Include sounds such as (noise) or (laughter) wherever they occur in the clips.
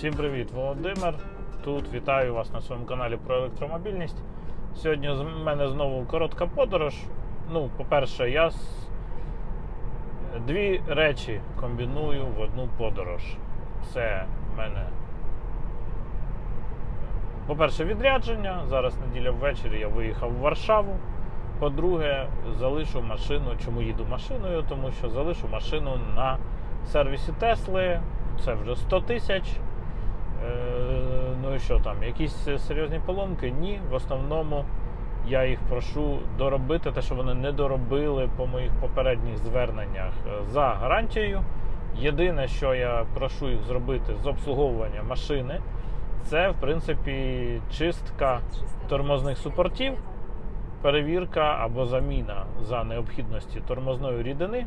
Всім привіт, Володимир. Тут вітаю вас на своєму каналі про електромобільність. Сьогодні з мене знову коротка подорож. Ну, по-перше, я дві речі комбіную в одну подорож. Це в мене, по-перше, відрядження. Зараз неділя ввечері я виїхав в Варшаву. По-друге, залишу машину. Чому їду машиною? Тому що залишу машину на сервісі Тесли. Це вже 100 тисяч. Е, ну і що там, якісь серйозні поломки? Ні. В основному я їх прошу доробити те, що вони не доробили по моїх попередніх зверненнях е, за гарантією. Єдине, що я прошу їх зробити з обслуговування машини, це в принципі чистка тормозних супортів, перевірка або заміна за необхідності тормозної рідини. Е,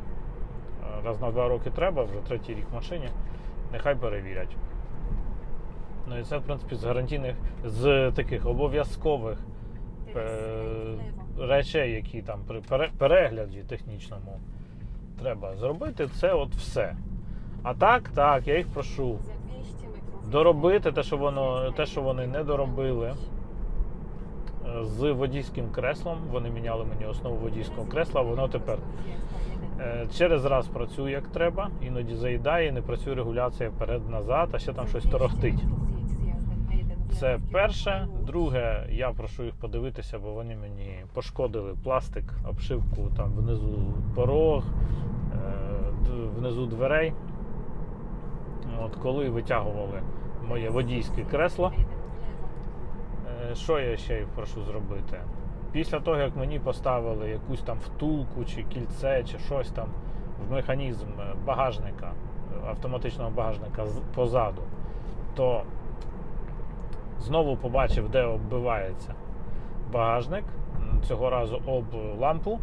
Раз на два роки треба, вже третій рік в машині. Нехай перевірять. Ну і це, в принципі, з гарантійних, з таких обов'язкових е, речей, які там при пере- перегляді технічному треба зробити, це от все. А так, так, я їх прошу доробити те, що воно, те, що вони не доробили з водійським креслом. Вони міняли мені основу водійського кресла, воно тепер е, через раз працює як треба, іноді заїдає, не працює регуляція вперед-назад, а ще там щось торохтить. Це перше. Друге, я прошу їх подивитися, бо вони мені пошкодили пластик, обшивку там внизу порог, е, внизу дверей. От коли витягували моє водійське кресло. Е, Що я ще їх прошу зробити? Після того, як мені поставили якусь там втулку чи кільце, чи щось там в механізм багажника, автоматичного багажника позаду, то знову побачив, де оббивається багажник. Цього разу об лампу.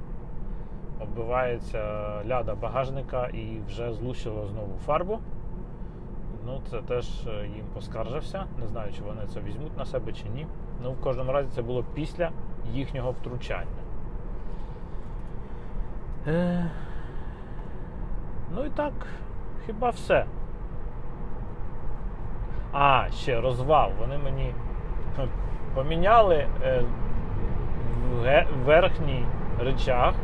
Оббивається ляда багажника і вже злущило знову фарбу. Ну, це теж е, їм поскаржився. Не знаю, чи вони це візьмуть на себе чи ні. Ну, в кожному разі це було після їхнього втручання. Е... Ну і так, хіба все. А, ще розвал. Вони мені поміняли е, верхній речах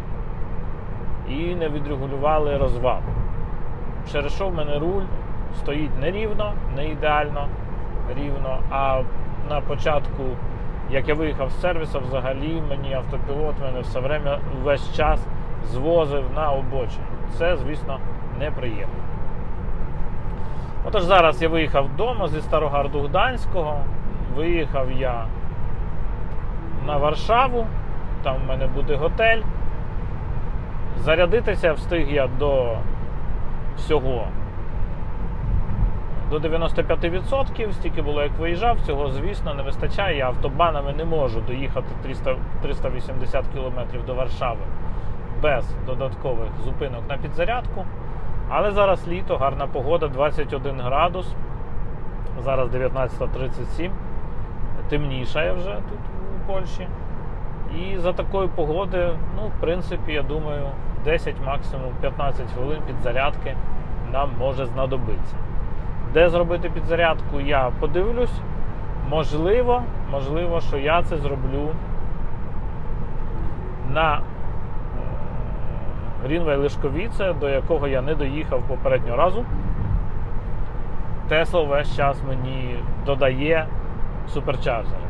і не відрегулювали розвал. Через що в мене руль стоїть не рівно, не ідеально рівно. А на початку, як я виїхав з сервісу, взагалі мені автопілот мене все время весь час звозив на обочину. Це, звісно, неприємно. Отож, зараз я виїхав вдома зі Старогарду Гданського. Виїхав я на Варшаву, там в мене буде готель. Зарядитися встиг я до всього до 95%, стільки було, як виїжджав, цього, звісно, не вистачає. Я автобанами не можу доїхати 300, 380 км до Варшави без додаткових зупинок на підзарядку. Але зараз літо, гарна погода, 21 градус. Зараз 19.37. Темнішає вже тут у Польщі. І за такої погоди, ну, в принципі, я думаю, 10, максимум 15 хвилин підзарядки нам може знадобитися. Де зробити підзарядку, я подивлюсь. Можливо, можливо, що я це зроблю на Грінвей Лишковіце, до якого я не доїхав попереднього разу. Тесла весь час мені додає суперчарджери.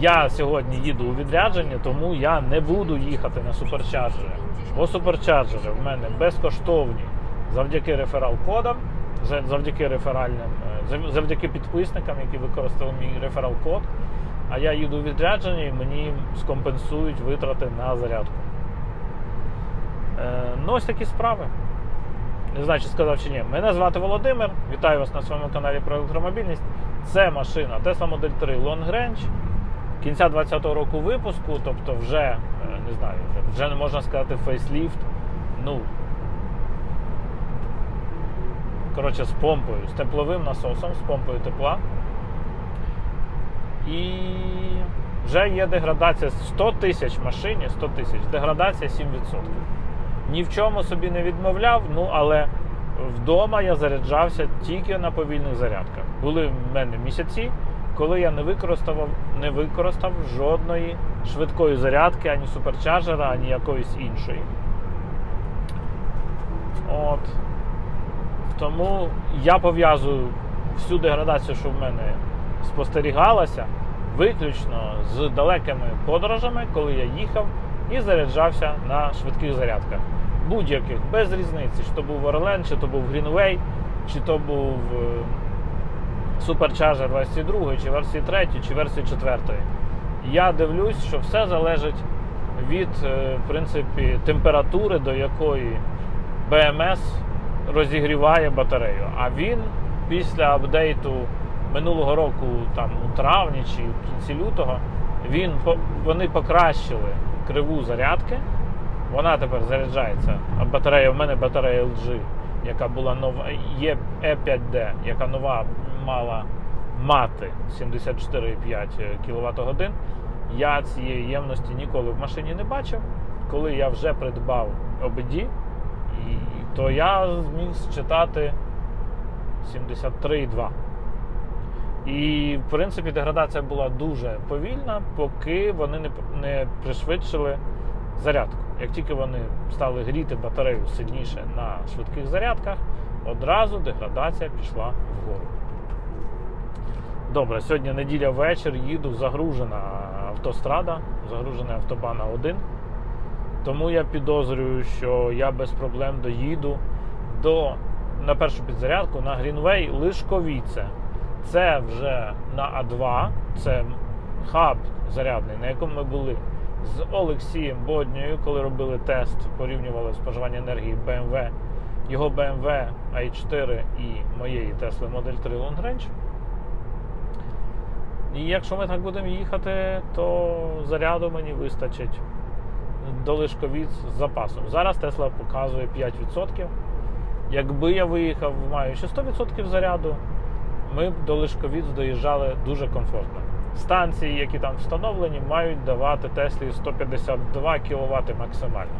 Я сьогодні їду у відрядження, тому я не буду їхати на суперчарджери. Бо суперчарджери в мене безкоштовні завдяки реферал-кодам, завдяки реферальним, е, завдяки підписникам, які використали мій реферал-код. А я їду у відрядження і мені скомпенсують витрати на зарядку. Е, Ну, ось такі справи. Не знаю, чи сказав чи ні. Мене звати Володимир. Вітаю вас на своєму каналі про електромобільність. Це машина Tesla Model 3 Long Range. Кінця 20-го року випуску, тобто вже е, не знаю, вже- не можна сказати фейсліфт. Ну. Коротше, з помпою, з тепловим насосом, з помпою тепла. І вже є деградація 100 тисяч машині, 100 тисяч, деградація 7%. Ні в чому собі не відмовляв, ну але вдома я заряджався тільки на повільних зарядках. Були в мене місяці, коли я не використав, не використав жодної швидкої зарядки, ані суперчарджера, ані якоїсь іншої. От. Тому я пов'язую всю деградацію, що в мене спостерігалася, виключно з далекими подорожами, коли я їхав і заряджався на швидких зарядках. Будь-яких, без різниці, чи то був Орлен, чи то був Greenway, чи то був е, Supercharger версії 2, чи версії 3, чи версії 4. Я дивлюсь, що все залежить від е, в принципі, температури, до якої BMS розігріває батарею. А він після апдейту минулого року, там у травні чи в кінці лютого, він, вони покращили криву зарядки. Вона тепер заряджається. А батарея, в мене батарея LG, яка була нова, є E5D, яка нова мала мати 74,5 кВт годин. Я цієї ємності ніколи в машині не бачив. Коли я вже придбав OBD, то я зміг считати 73,2. І, в принципі, деградація була дуже повільна, поки вони не пришвидшили зарядку. Як тільки вони стали гріти батарею сильніше на швидких зарядках, одразу деградація пішла вгору. Добре, сьогодні неділя вечір, їду, загружена автострада, загружений автобан 1. Тому я підозрюю, що я без проблем доїду до, на першу підзарядку на Грінвей Лишковіце. Це вже на А2, це хаб зарядний, на якому ми були з Олексієм Бодньою, коли робили тест, порівнювали споживання енергії BMW, його BMW i4 і моєї Tesla Model 3 Long Range. І якщо ми так будемо їхати, то заряду мені вистачить до Лишковіць з запасом. Зараз Тесла показує 5%. Якби я виїхав, маючи 100% заряду, ми б до Лишковіць доїжджали дуже комфортно. Станції, які там встановлені, мають давати Теслі 152 кВт максимально.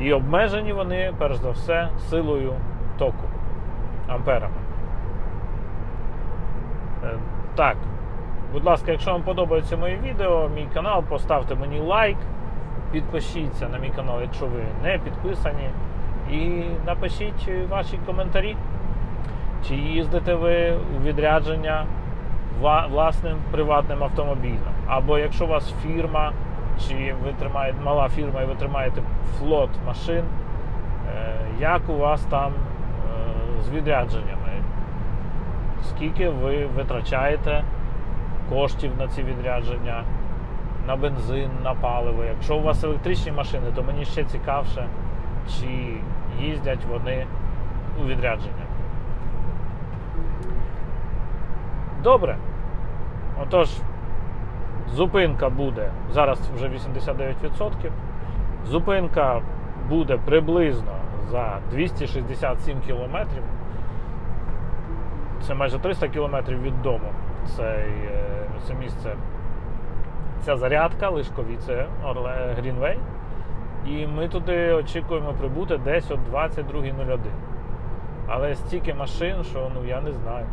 І обмежені вони, перш за все, силою току амперами. Е, Так, будь ласка, якщо вам подобається моє відео, мій канал, поставте мені лайк, підпишіться на мій канал, якщо ви не підписані, і напишіть ваші коментарі. Чи їздите ви у відрядження власним приватним автомобілем? Або якщо у вас фірма, чи ви тримаєте мала фірма і ви тримаєте флот машин, е, як у вас там е, з відрядженнями? Скільки ви витрачаєте коштів на ці відрядження, на бензин, на паливо? Якщо у вас електричні машини, то мені ще цікавше, чи їздять вони у відрядження. Добре. Отож, зупинка буде. Зараз вже 89%. Зупинка буде приблизно за 267 кілометрів. Це майже 300 кілометрів від дому. Це, це місце. Ця зарядка, Лишковіце, Орле Грінвей. І ми туди очікуємо прибути десь о 22.01. Але стільки машин, що ну я не знаю.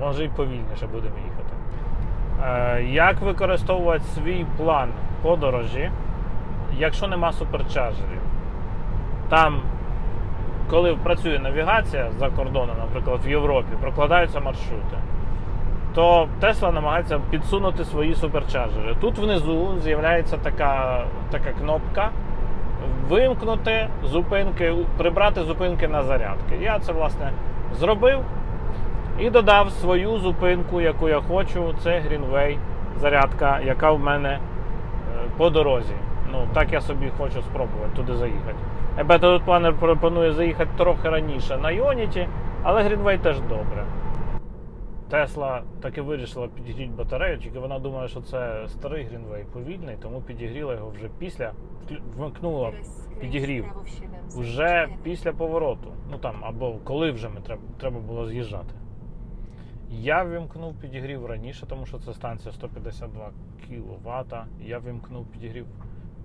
Може і повільніше будемо їхати. Е, як використовувати свій план подорожі, якщо нема суперчарджерів? Там, коли працює навігація за кордоном, наприклад, в Європі, прокладаються маршрути, то Тесла намагається підсунути свої суперчарджери. Тут внизу з'являється така, така кнопка вимкнути зупинки, прибрати зупинки на зарядки. Я це власне зробив і додав свою зупинку, яку я хочу. Це Greenway зарядка, яка в мене е, по дорозі. Ну, так я собі хочу спробувати туди заїхати. Better Planner пропонує заїхати трохи раніше на Ionity, але Greenway теж добре. Тесла таки вирішила підігріти батарею, тільки вона думає, що це старий Greenway повільний, тому підігріла його вже після, вмикнула підігрів вже після повороту. Ну там, або коли вже ми треба, треба було з'їжджати. Я вимкнув підігрів раніше, тому що це станція 152 кВт. Я вимкнув підігрів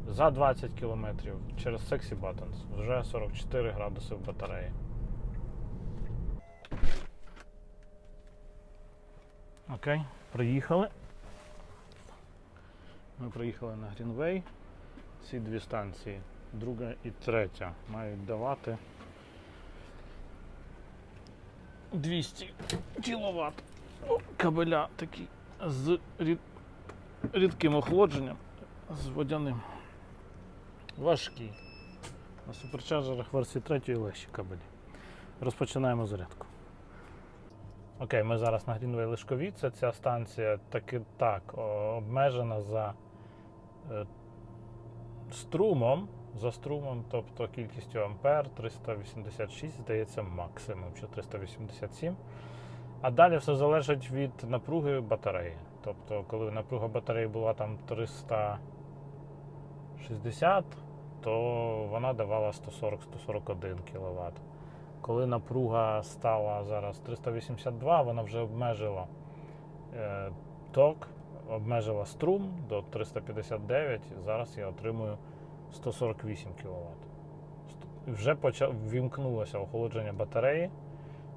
за 20 км через Sexy Buttons. Вже 44 градуси в батареї. Окей, приїхали. Ми приїхали на Грінвей. Ці дві станції, друга і третя, мають давати 200 кВт. Кабеля такі з рід... рідким охолодженням, з водяним. Важкі. На суперчарджерах версії 3 легші кабелі. Розпочинаємо зарядку. Окей, ми зараз на Грінвей Лишкові. Це ця станція таки так обмежена за е, струмом, за струмом, тобто кількістю ампер 386, здається, максимум чи 387. А далі все залежить від напруги батареї. Тобто, коли напруга батареї була там 360, то вона давала 140-141 кВт. Коли напруга стала зараз 382, вона вже обмежила е, ток, обмежила струм до 359. і Зараз я отримую 148 кВт. Вже почав, вімкнулося охолодження батареї,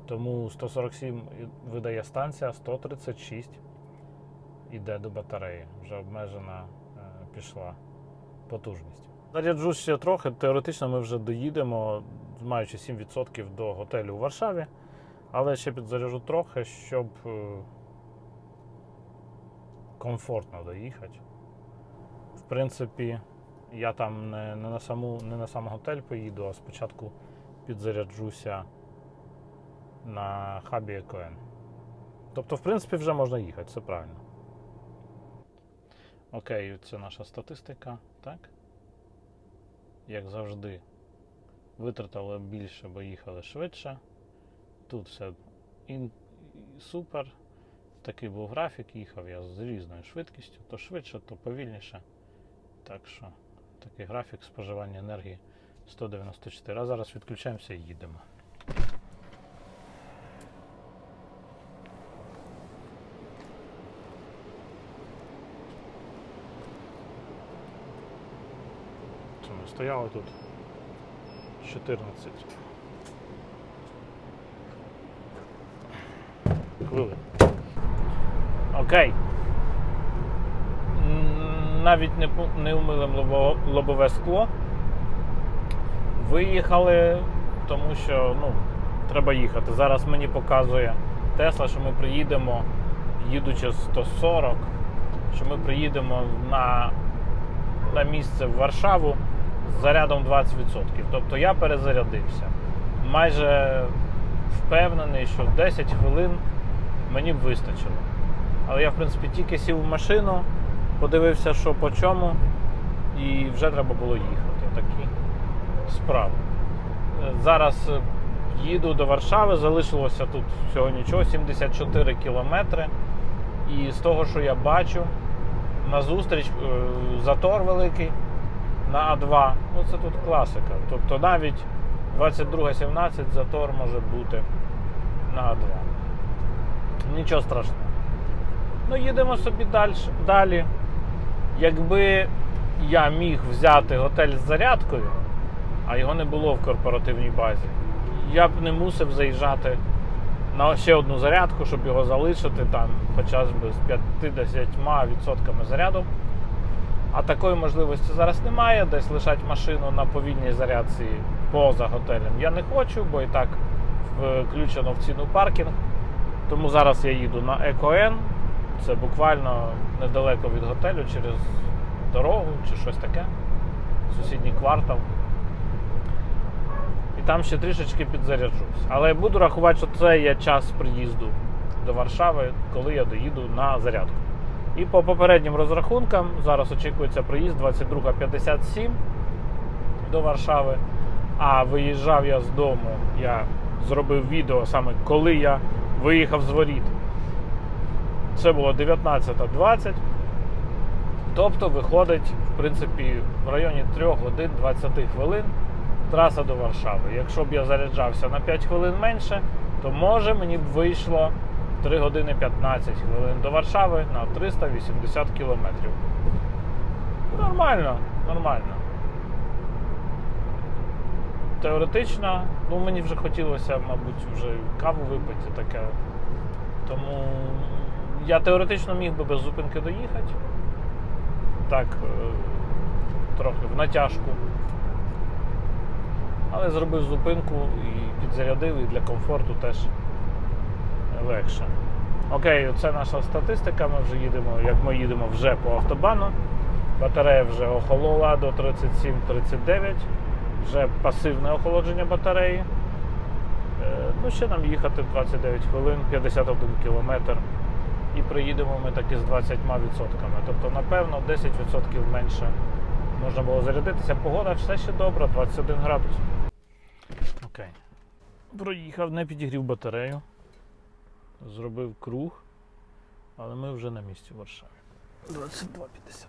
тому 147 видає станція, 136 іде до батареї. Вже обмежена е, пішла потужність. Заряджу ще трохи. Теоретично ми вже доїдемо, маючи 7% до готелю у Варшаві, але ще підзаряджу трохи, щоб е, комфортно доїхати. В принципі, я там не, на саму, не на сам готель поїду, а спочатку підзаряджуся на хабі ЕКН. Тобто, в принципі, вже можна їхати, це правильно. Окей, це наша статистика, так? Як завжди, витратили більше, бо їхали швидше. Тут все ін... супер. Такий був графік, їхав я з різною швидкістю, то швидше, то повільніше. Так що такий графік споживання енергії 194. А зараз відключаємося і їдемо. Ми стояли тут 14 хвилин. Окей. Навіть не, не умилим лобове скло. Виїхали, тому що ну, треба їхати. Зараз мені показує Тесла, що ми приїдемо, їдучи 140, що ми приїдемо на, на місце в Варшаву з зарядом 20%. Тобто я перезарядився. Майже впевнений, що 10 хвилин мені б вистачило. Але я, в принципі, тільки сів в машину, подивився, що по чому, і вже треба було їхати. Такі справи. Е, Зараз е, їду до Варшави, залишилося тут всього нічого, 74 кілометри. І з того, що я бачу, назустріч е, затор великий на А2. Ну це тут класика. Тобто навіть 22.17 затор може бути на А2. Нічого страшного. Ну, їдемо собі далі. Якби я міг взяти готель з зарядкою, а його не було в корпоративній базі, я б не мусив заїжджати на ще одну зарядку, щоб його залишити там хоча б з 50% заряду. А такої можливості зараз немає. Десь лишати машину на повільній зарядці поза готелем я не хочу, бо і так включено в ціну паркінг. Тому зараз я їду на ЕКОН. Це буквально недалеко від готелю через дорогу чи щось таке. Сусідній квартал. І там ще трішечки підзаряджусь. Але я буду рахувати, що це є час приїзду до Варшави, коли я доїду на зарядку. І по попереднім розрахункам зараз очікується приїзд 22.57 до Варшави. А виїжджав я з дому, я зробив відео саме коли я виїхав з воріт. Це було 19.20. Тобто виходить, в принципі, в районі 3 годин 20 хвилин траса до Варшави. Якщо б я заряджався на 5 хвилин менше, то може мені б вийшло 3 години 15 хвилин до Варшави на 380 кілометрів. Нормально, нормально. Теоретично, ну мені вже хотілося, мабуть, вже каву випити таке. Тому я теоретично міг би без зупинки доїхати. Так, е, трохи в натяжку. Але зробив зупинку і підзарядив, і для комфорту теж легше. Окей, це наша статистика. Ми вже їдемо, як ми їдемо вже по автобану. Батарея вже охолола до 37-39. Вже пасивне охолодження батареї. Е, Ну, ще нам їхати 29 хвилин, 51 кілометр. І приїдемо ми таки з 20%. Тобто, напевно, 10% менше можна було зарядитися. Погода все ще добра, 21 градус. Окей. Проїхав, не підігрів батарею. Зробив круг. Але ми вже на місці в Варшаві. 22.55.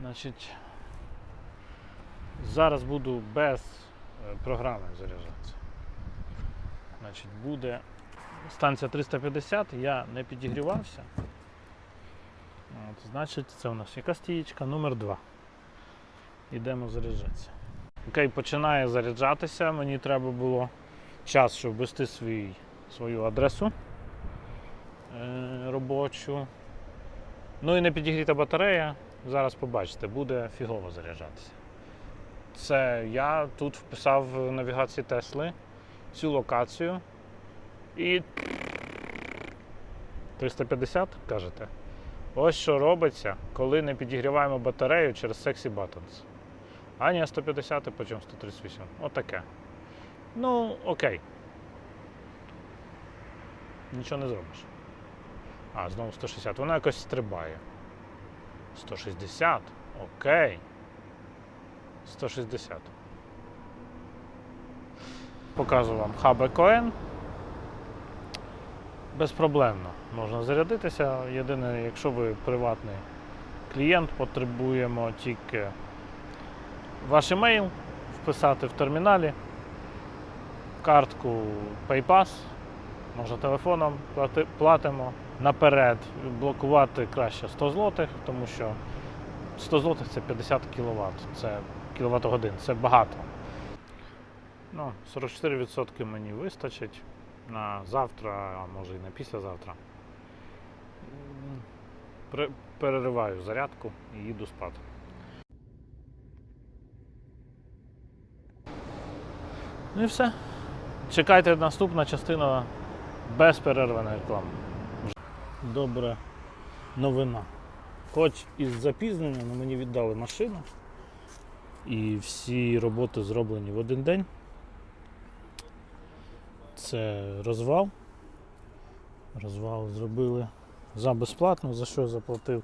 Значить, зараз буду без е, програми заряджатися. Значить, буде станція 350, я не підігрівався. От, значить, це у нас яка стієчка? Номер 2. Йдемо заряджатися. Окей, починає заряджатися. Мені треба було час, щоб ввести свій, свою адресу е, робочу. Ну і не підігріта батарея. Зараз побачите, буде фігово заряджатися. Це я тут вписав в навігації Тесли цю локацію. І 350, кажете. Ось що робиться, коли не підігріваємо батарею через Sexy Buttons. А ні, 150, потім 138. Отаке. Ну, окей. Нічого не зробиш. А, знову 160. Воно якось стрибає. 160. Окей. 160. Показую вам хаб EcoN. Безпроблемно можна зарядитися. Єдине, якщо ви приватний клієнт, потребуємо тільки ваш емейл вписати в терміналі, картку PayPass, можна телефоном платимо. Наперед блокувати краще 100 злотих, тому що 100 злотих це 50 кВт, це кВт годин, це багато. Ну, 44% мені вистачить на завтра, а може і на післязавтра. Перериваю зарядку і їду спати. Ну і все. Чекайте наступна частина без перерваної реклами. Добра новина. Хоч із запізненням але мені віддали машину. І всі роботи зроблені в один день. Це розвал. Розвал зробили за безплатно, за що заплатив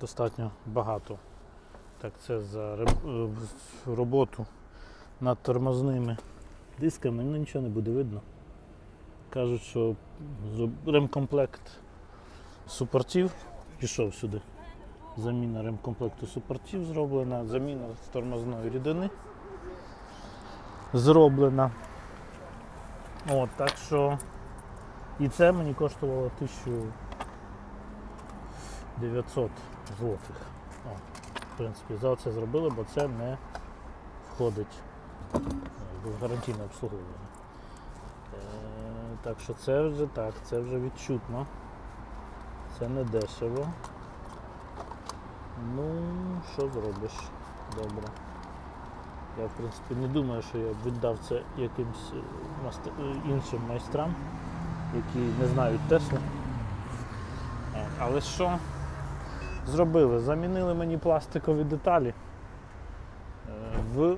достатньо багато. Так, це за е, роботу над тормозними дисками, ну нічого не буде видно. Кажуть, що ремкомплект супортів пішов сюди. Заміна ремкомплекту супортів зроблена, заміна тормозної рідини зроблена. От, так що і це мені коштувало 1900 злотих. О, в принципі, за це зробили, бо це не входить е, в гарантійне обслуговування. Е, так що це вже так, це вже відчутно. Це не дешево. Ну, що зробиш? Добре. Я в принципі не думаю, що я віддав це якимсь е, е, іншим майстрам, які не знають Тесли. Е, Але що зробили? Замінили мені пластикові деталі в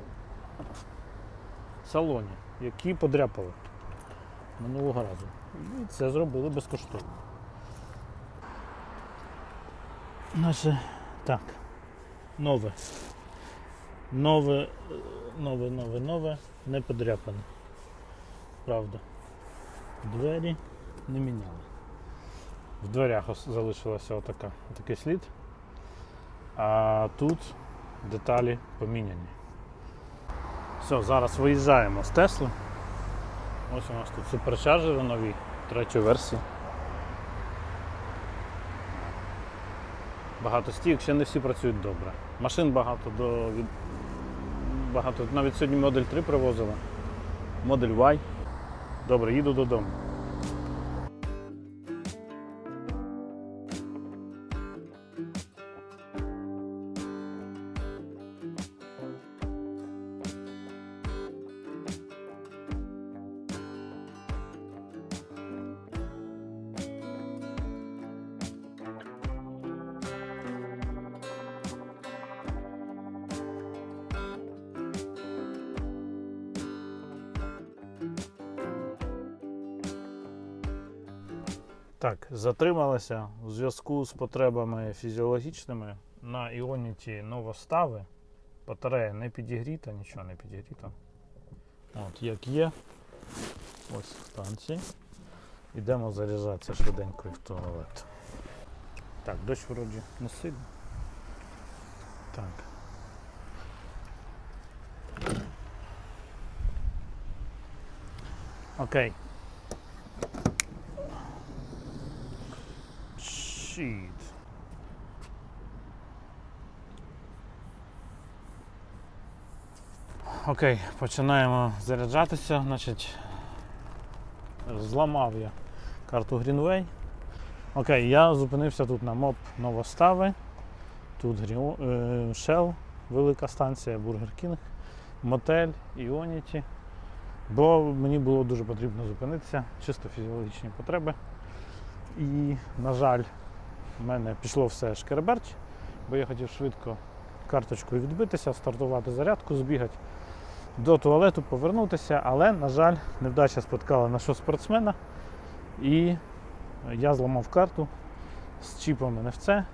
салоні, які подряпали минулого разу. І це зробили безкоштовно. Наше так. Нове. Нове, е, нове, нове, нове, не подряпане. Правда. Двері не міняли. В дверях залишилося отака, отакий слід. А тут деталі поміняні. Все, зараз виїжджаємо з Тесли. Ось у нас тут суперчарджери нові, третю версію. Багато стійок, ще не всі працюють добре. Машин багато до. Багато. Навіть сьогодні модель 3 привозили. Модель Y. Добре, їду додому. Так, затрималася у зв'язку з потребами фізіологічними на Іоніті новостави. Батарея не підігріта, нічого не підігріто. От, як є. Ось станції. Йдемо заряджатися швиденько в туалет. Так, дощ вроді не сильно. Так. Окей. Щит. Окей, починаємо заряджатися. Значить, зламав я карту Greenway. Окей, я зупинився тут на МОП Новостави. Тут е, Shell, велика станція, Бургер Кінг, мотель, Іоніті. Бо мені було дуже потрібно зупинитися, чисто фізіологічні потреби. І, на жаль, в мене пішло все шкереберч, бо я хотів швидко карточкою відбитися, стартувати зарядку, збігати до туалету, повернутися, але, на жаль, невдача споткала нашого спортсмена. І я зламав карту з чіпом NFC.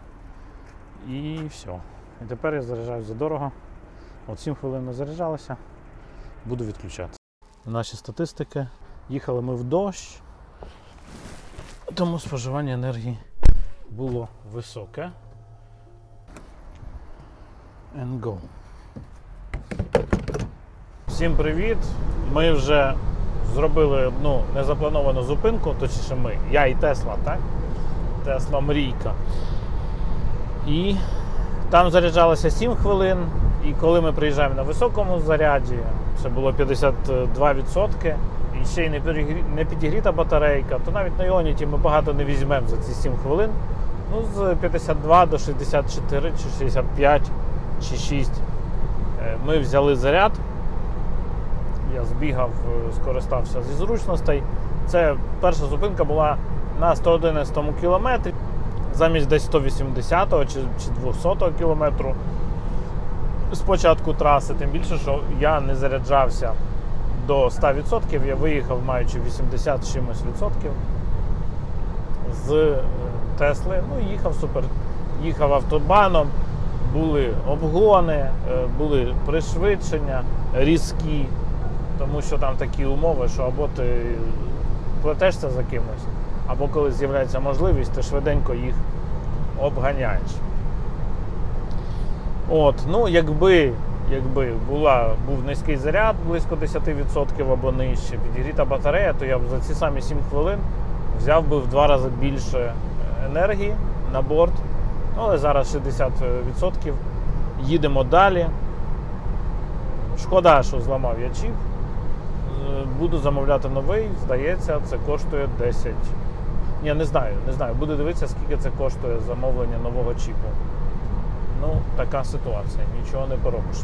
І все. І тепер я заряджаюся задорого. От 7 хвилин не заряджалося, буду відключатися. Наші статистики. Їхали ми в дощ, тому споживання енергії було високе. And go. Всім привіт! Ми вже зробили одну незаплановану зупинку, точніше ми, я і Тесла, так? Тесла Мрійка. І там заряджалося 7 хвилин. І коли ми приїжджаємо на високому заряді, це було 52%, і ще й не підігріта батарейка, то навіть на Іоніті ми багато не візьмемо за ці 7 хвилин. Ну, з 52 до 64 чи 65 чи 6 е, ми взяли заряд. Я збігав, е, скористався зі зручностей. Це перша зупинка була на 111 кілометрі, замість десь 180 чи, чи 200 кілометру з початку траси, тим більше, що я не заряджався до 100%, я виїхав маючи 80 чимось відсотків з е, Тесли. Ну, їхав супер. Їхав автобаном, були обгони, е, були пришвидшення різкі, тому що там такі умови, що або ти плетешся за кимось, або коли з'являється можливість, ти швиденько їх обганяєш. От, ну, якби, якби була, був низький заряд, близько 10% або нижче, підігріта батарея, то я б за ці самі 7 хвилин взяв би в два рази більше енергії на борт. Ну, але зараз 60%. Їдемо далі. Шкода, що зламав я чіп. Е, Буду замовляти новий, здається, це коштує 10. Ні, не знаю, не знаю. Буду дивитися, скільки це коштує замовлення нового чіпу. Ну, така ситуація, нічого не поробиш.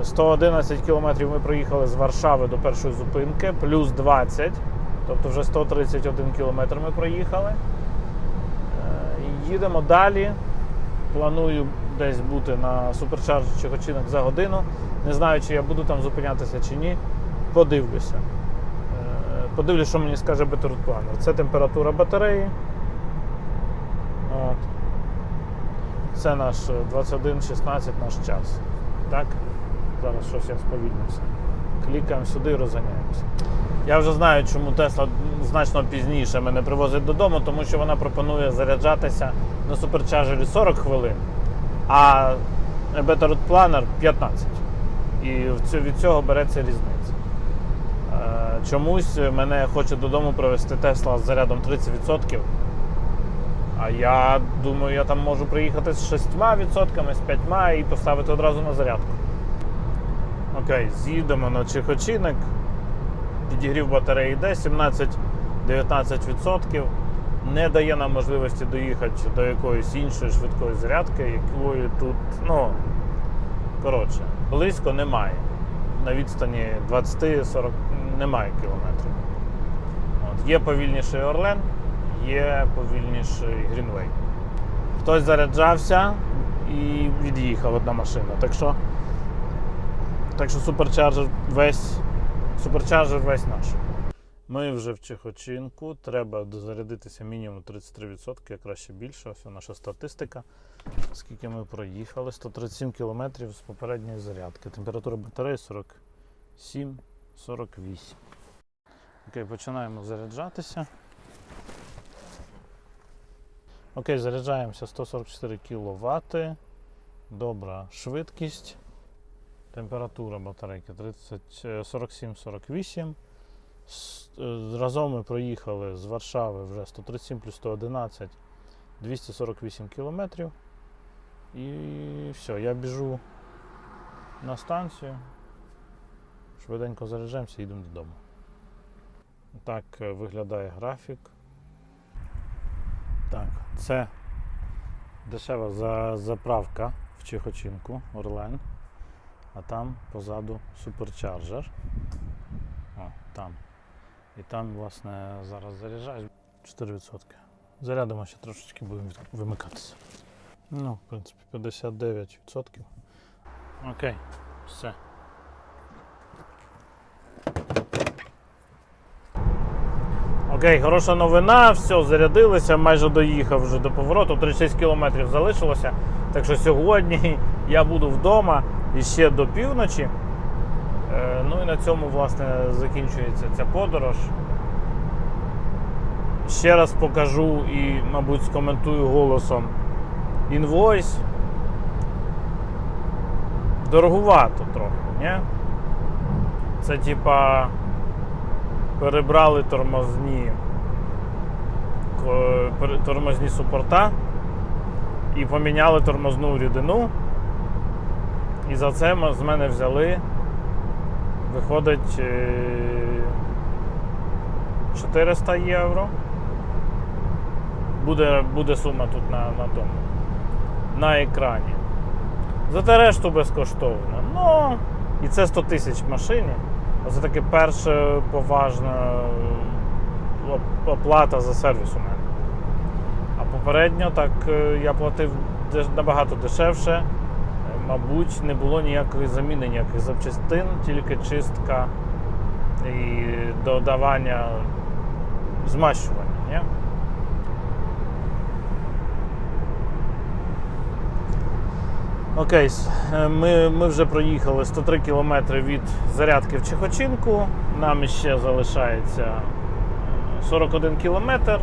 Е, 111 кілометрів ми проїхали з Варшави до першої зупинки, плюс 20, тобто вже 131 кілометр ми проїхали. Їдемо далі. Планую десь бути на суперчарджі очинок за годину. Не знаю, чи я буду там зупинятися чи ні. Подивлюся. Е, Подивлюся, що мені скаже Бетерпланер. Це температура батареї. От. Це наш е, 21.16 наш час. Так? Зараз щось я сповільнився. Клікаємо сюди і розганяємося. Я вже знаю, чому Тесла значно пізніше мене привозить додому, тому що вона пропонує заряджатися на суперчарджері 40 хвилин, а Better Planner 15. І від цього береться різниця. Е, Чомусь мене хоче додому привезти Тесла з зарядом 30%. А я думаю, я там можу приїхати з 6%, з 5% і поставити одразу на зарядку. Окей, з'їдемо на Чихочинник. Підігрів батареї йде 17-19%. Не дає нам можливості доїхати до якоїсь іншої швидкої зарядки, якої тут, ну, коротше, близько немає. На відстані 20-40 немає кілометрів. От. Є повільніший Орлен, є повільніший Грінвей. Хтось заряджався і від'їхав одна машина. Так що, так що суперчарджер весь, суперчарджер весь наш. Ми вже в Чехочинку. Треба дозарядитися мінімум 33%, а краще більше. Ось наша статистика. Скільки ми проїхали? 137 км з попередньої зарядки. Температура батареї 47-48. Окей, починаємо заряджатися. Окей, заряджаємося 144 кВт. Добра швидкість. Температура батарейки 30, е, 47-48. С- е, Разом ми проїхали з Варшави вже 137 плюс 111 248 кілометрів. І все, я біжу на станцію. Швиденько заряджаємося і йдемо додому. Так е, виглядає графік. Так, це дешева заправка в Чехочинку, Орлен. А там позаду суперчарджер. О, там. І там, власне, зараз заряджаєш 4%. Зарядимо ще трошечки, будемо вимикатися. Ну, в принципі, 59%. Окей, все. Окей, хороша новина, все, зарядилися, майже доїхав вже до повороту, 36 кілометрів залишилося. Так що сьогодні (laughs) я буду вдома і ще до півночі. Е, Ну і на цьому, власне, закінчується ця подорож. Ще раз покажу і, мабуть, скоментую голосом інвойс. Дорогувато трохи, ні? Це типа перебрали тормозні тормозні супорта і поміняли тормозну рідину. І за це з мене взяли, виходить е, 400 євро. Буде, буде сума тут на, на тому, на екрані. Зате решту безкоштовно. Ну, і це 100 тисяч в машині. Це таки перша поважна е, оплата за сервіс у мене. А попередньо так е, я платив набагато дешевше. Мабуть, не було ніякої заміни, ніяких запчастин, тільки чистка і додавання змащування. Ні? Окей, е, ми, ми вже проїхали 103 кілометри від зарядки в Чехочинку. Нам ще залишається е, 41 кілометр,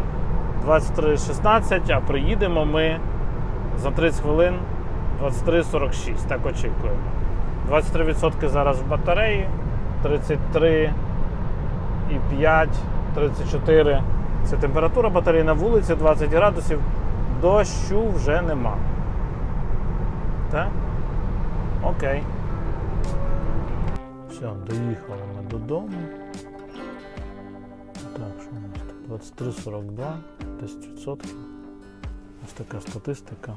23.16, а приїдемо ми за 30 хвилин 23.46, так очікуємо. 23% зараз в батареї, 33 і 5, 34. Це температура батареї на вулиці 20 градусів. Дощу вже нема. Так? Окей. Все, доїхали ми додому. Так, що у нас тут? 23,42, 10%. Ось така статистика.